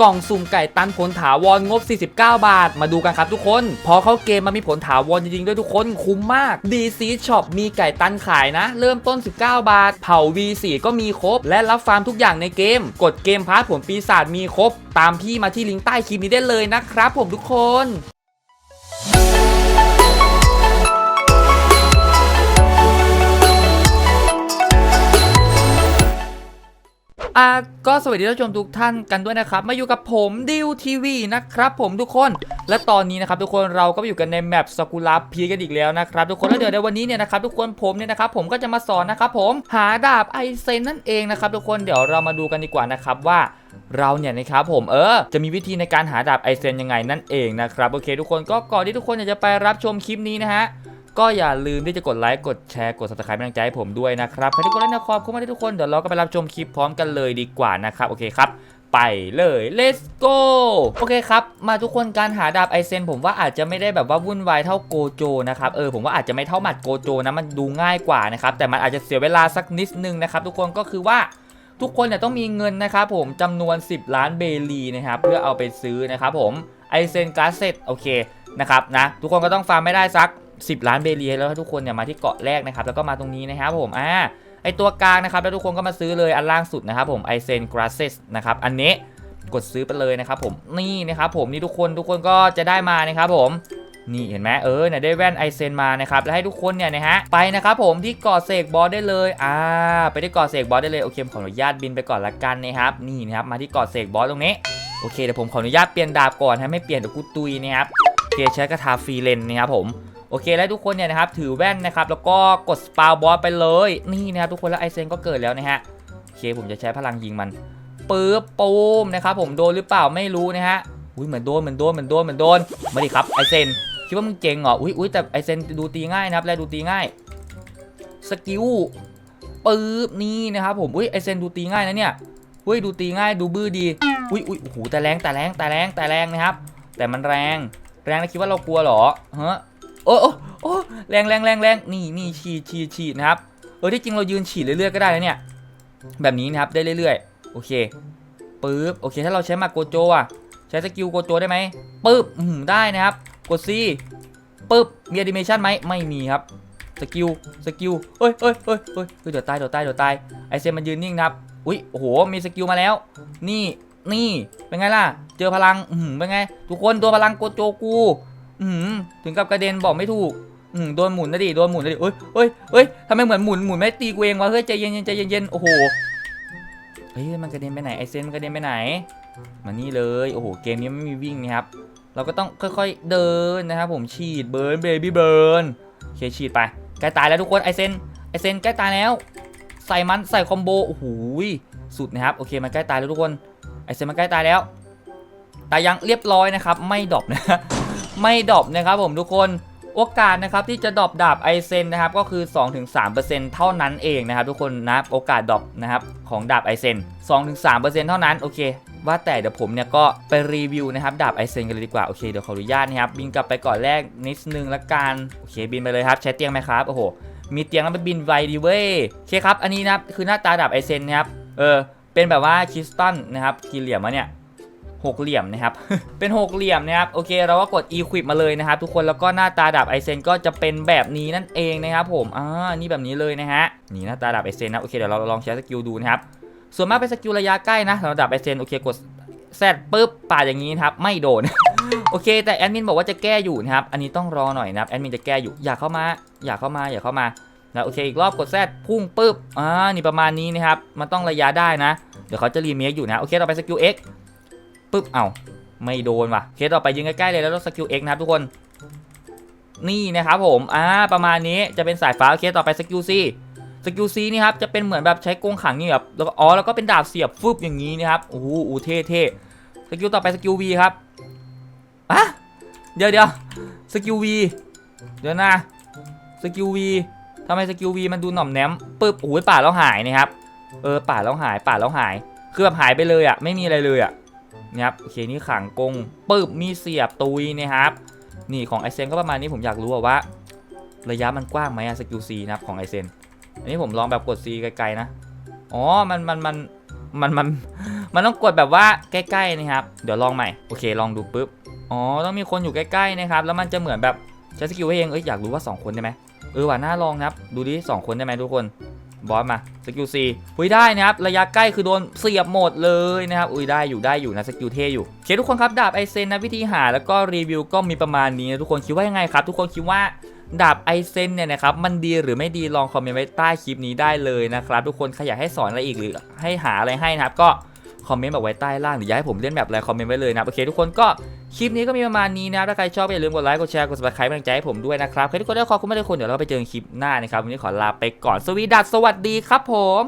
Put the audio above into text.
กล่องสุ่มไก่ตันผลถาวรงบ 49 บาท มาดูกันครับทุกคน พอเข้าเกมมันมีผลถาวรจริงๆ ด้วยทุกคนคุ้มมาก DC Shop มีไก่ตันขายนะ เริ่มต้น 19 บาท เผา V4 ก็มีครบ และรับฟาร์มทุกอย่างในเกม กดเกมพาร์ทผลปีศาจมีครบ ตามพี่มาที่ลิงก์ใต้คลิปนี้ได้เลยนะครับผมทุกคน อะก็สวัสดีท่านผู้ชมทุกท่านกันด้วยนะครับ มาอยู่กับผมดิวทีวีนะครับผมทุกคน และตอนนี้นะครับทุกคนเราก็อยู่กันในแมปสกุลาพีกันอีกแล้วนะครับทุกคนแล้วเดี๋ยวในวันนี้เนี่ยนะครับทุกคนผมเนี่ยนะครับผมก็จะมาสอนนะครับผมหาดาบไอเซนนั่นเองนะครับทุกคนเดี๋ยวเรามาดูกันดีกว่านะครับว่าเราเนี่ยนะครับผมเออจะมีวิธีในการหาดาบไอเซนยังไงนั่นเองนะครับโอเค ทุกคนก็ก่อนที่ทุกคนอยากจะไปรับชมคลิปนี้นะฮะ ก็อย่าลืมที่จะกดไลค์กดแชร์กด subscribe เป็นกำลังใจให้ผมด้วยนะครับใครที่กดไลค์นะขอบคุณมากที่ทุกคนเดี๋ยวเราก็ไปรับชมคลิปพร้อมกันเลยดีกว่านะครับโอเคครับไปเลย let's go โอเคครับ มาทุกคนการหาดาบไอเซนผมว่าอาจจะไม่ได้แบบว่าวุ่นวายเท่าโกโจนะครับ เออผมว่าอาจจะไม่เท่าหมัดโกโจนะ มันดูง่ายกว่านะครับ แต่มันอาจจะเสียเวลาสักนิดนึงนะครับ ทุกคนก็คือว่าทุกคนเนี่ยต้องมีเงินนะครับผมจำนวน 10 ล้านเบลีนะครับ เพื่อเอาไปซื้อนะครับผมไอเซนการเซตโอเคนะครับนะทุกคนก็ต้องฟาร์มไม่ได้สัก 10 ล้านเบลียแล้วทุกคนเนี่ยมาที่เกาะแรกนะครับแล้วก็มาตรงนี้นะครับผมอ่าไอตัวกลางนะครับแล้วทุกคนก็มาซื้อเลยอันล่างสุดนะครับผมไอเซนกราเซสนะครับอันนี้กดซื้อไปเลยนะครับผมนี่นะครับผมนี่ทุกคนทุกคนก็จะได้มานะครับผมนี่เห็นไหมเออเนี่ยได้แว่นไอเซนมานะครับแล้วให้ทุกคนเนี่ยนะฮะไปนะครับผมที่เกาะเสกบอสได้เลยอ่าไปที่เกาะเสกบอสได้เลยโอเคผมขออนุญาตบินไปก่อนละกันนะครับนี่นะครับมาที่เกาะเสกบอสตรงนี้โอเคเดี๋ยวผมขออนุญาตเปลี่ยนดาบก่อนให้ไม่เปลี่ยนเดี๋ยวกูตุยนะครับโอเคใช้กระทาฟรีเลนนะครับผม โอเคแล้วทุกคนเนี่ยนะครับถือแว่นนะครับแล้วก็กดสปาวบอสไปเลยนี่นะครับทุกคนแล้วไอเซนก็เกิดแล้วนะฮะโอเคผมจะใช้พลังยิงมันปึ๊บปูมนะครับผมโดนหรือเปล่าไม่รู้นะฮะอุ้ยเหมือนโดนเหมือนโดนเหมือนโดนเหมือนโดนมาดิครับไอเซนคิดว่ามึงเจ๋งเหรออุ้ยอุ้ยแต่ไอเซนดูตีง่ายนะครับแลดูตีง่ายสกิลปึ๊บนี่นะครับผมอุ้ยไอเซนดูตีง่ายนะเนี่ยอุ้ยดูตีง่ายดูบื้อดีอุ้ยอุ้ยโอ้โหแต่แรงแต่แรงแต่แรงแต่แรงนะครับแต่มันแรงแรงแล้วคิดว่าเรากลัวเหรอฮะ โอ้โอ้โอ้แรงแรงแรงแรงนี่นี่ฉีดฉีดฉีดนะครับเออที่จริงเรายืนฉีดเรื่อยๆก็ได้นะเนี่ย แบบนี้นะครับได้เรื่อยๆ โอเคปึ๊บโอเค ถ้าเราใช้มาโกโจอะใช้สกิลโกโจได้ไหมปึ๊บอืมได้นะครับ กดซีปึ๊บมีแอนิเมชันไหมไม่มีครับสกิลสกิลเฮ้ยเฮ้ยเฮ้ยเฮ้ยเฮ้ยเดี๋ยวตายเดี๋ยวตายเดี๋ยวตายไอเซนมันยืนนิ่งนะครับอุ้ยโอ้โหมีสกิลมาแล้ว นี่นี่เป็นไงล่ะ เจอพลังอืมเป็นไง ทุกคนตัวพลังโกโจกู อืมถึงกับกระเด็นบอกไม่ถูกอืมโดนหมุนนะดิโดนหมุนนะดิเอ้ยเอ้ยเอ้ยทำไมเหมือนหมุนหมุนไม่ตีกูเองวะเฮ้ยใจเย็นๆใจเย็นโอ้โหเฮ้ยมันกระเด็นไปไหนไอเซนมันกระเด็นไปไหนมานี่เลยโอ้โหเกมนี้ไม่มีวิ่งนะครับ เราก็ต้องค่อยๆเดินนะครับผมฉีดเบิร์นเบบี้เบิร์นโอเคฉีดไปใกล้ตายแล้วทุกคนไอเซนไอเซนใกล้ตายแล้ว ใส่มันใส่คอมโบโอ้โหสุดนะครับโอเคมันใกล้ตายแล้วทุกคนไอเซนมันใกล้ตายแล้วตายยังเรียบร้อยนะครับ ไม่ดรอปนะ ไม่ดรอปนะครับผมทุกคนโอกาสนะครับที่จะดรอปดาบไอเซนนะครับก็คือ 2-3%เท่านั้นเองนะครับทุกคนนะโอกาสดรอปนะครับของดาบไอเซน2-3%เท่านั้นโอเค ว่าแต่เดี๋ยวผมเนี่ยก็ไปรีวิวนะครับดาบไอเซนกันเลยดีกว่าโอเคเดี๋ยวขออนุญาตนะครับบินกลับไปก่อนแรกนิดนึงละกันโอเคบินไปเลยครับใช้เตียงไหมครับโอ้โหมีเตียงแล้วไปบินไวดีเว้ยโอเคครับอันนี้นะครับคือหน้าตาดาบไอเซนนะครับเออเป็นแบบว่าคริสตัลนะครับกี่เหลี่ยมวะเนี่ย หกเหลี่ยมนะครับ เป็นหกเหลี่ยมนะครับ โอเค เราก็กด equip มาเลยนะครับ ทุกคน แล้วก็หน้าตาดาบไอเซนก็จะเป็นแบบนี้นั่นเองนะครับผม อ่า นี่แบบนี้เลยนะฮะ นี่หน้าตาดาบไอเซนนะ โอเค เดี๋ยวเราลองใช้สกิลดูนะครับ ส่วนมากเป็นสกิลระยะใกล้นะสำหรับดาบไอเซน โอเค กดแซดปุ๊บปาดอย่างนี้นะครับ ไม่โดน โอเค แต่แอดมินบอกว่าจะแก้อยู่นะครับ อันนี้ต้องรอหน่อยนะครับ แอดมินจะแก้อยู่ อยากเข้ามา อยากเข้ามา อยากเข้ามานะโอเค อีกรอบกดแซดพุ่งปุ๊บ อ่า นี่ประมาณนี้นะครับ มันต้องระยะได้นะ เดี๋ยวเขาจะรีเมคอยู่นะ โอเค ต่อไปสกิล X ปุ๊บเอ้าไม่โดนว่ะเคสต่อไปยิงใกล้ๆเลยแล้วต้องสกิล X นะครับทุกคนนี่นะครับผมอ่าประมาณนี้จะเป็นสายฟ้าเคสต่อไปสกิล C สกิล C นี่ครับจะเป็นเหมือนแบบใช้กรงขังนี่แบบแล้วก็อ๋อแล้วก็เป็นดาบเสียบฟึบอย่างนี้นะครับโอ้โหเท่เท่สกิลต่อไปสกิล V ครับอะเดี๋ยวเดี๋ยวสกิล V เดี๋ยวนะสกิล V ทำไมสกิล V มันดูหน่อมแนมปึ๊บโอ้ยป่าแล้วหายนะครับเออป่าแล้วหายป่าแล้วหายคือแบบหายไปเลยอะไม่มีอะไรเลยอะ นะครับโอเคนี่ขังกรงปึ๊บมีเสียบตุยนะครับ นี่ของไอเซนก็ประมาณนี้ผมอยากรู้ว่า ระยะมันกว้างไหมอะสกิลซีนะครับของไอเซนอันนี้ผมลองแบบกด C ไกลๆนะอ๋อมันมันมันมันมันมันต้องกดแบบว่าใกล้ๆนะครับ เดี๋ยวลองใหม่โอเคลองดูปุ๊บอ๋อต้องมีคนอยู่ใกล้ๆนะครับ แล้วมันจะเหมือนแบบใช้สกิลให้เองเอ้ยอยากรู้ว่า 2 คนได้ไหมเออว่าน่าลองนะครับ ดูดิสองคนได้ไหมทุกคน บอสมาสกิลซีอุ้ยได้นะครับระยะใกล้คือโดนเสียบหมดเลยนะครับอุ้ยได้อยู่ได้อยู่นะสกิลเท่อยู่โอเคทุกคนครับดาบไอเซนนะวิธีหาแล้วก็รีวิวก็มีประมาณนี้นะทุกคนคิดว่ายังไงครับ ทุกคนคิดว่าดาบไอเซนเนี่ยนะครับมันดีหรือไม่ดีลองคอมเมนต์ไว้ใต้คลิปนี้ได้เลยนะครับทุกคนใครอยากให้สอนอะไรอีกหรือให้หาอะไรให้นะครับก็ คอมเมนต์แบบไว้ใต้ล่างหรืออยากให้ผมเล่นแบบอะไรคอมเมนต์ไว้เลยนะโอเคทุกคนก็คลิปนี้ก็มีประมาณนี้นะถ้าใครชอบอย่าลืมกดไลค์กดแชร์กด subscribe เป็นกำลังใจให้ผมด้วยนะครับใครทุกคนได้ขอบคุณมากทุกคนเดี๋ยวเราไปเจอกันคลิปหน้านะครับวันนี้ขอลาไปก่อนสวีดัสสวัสดีครับผม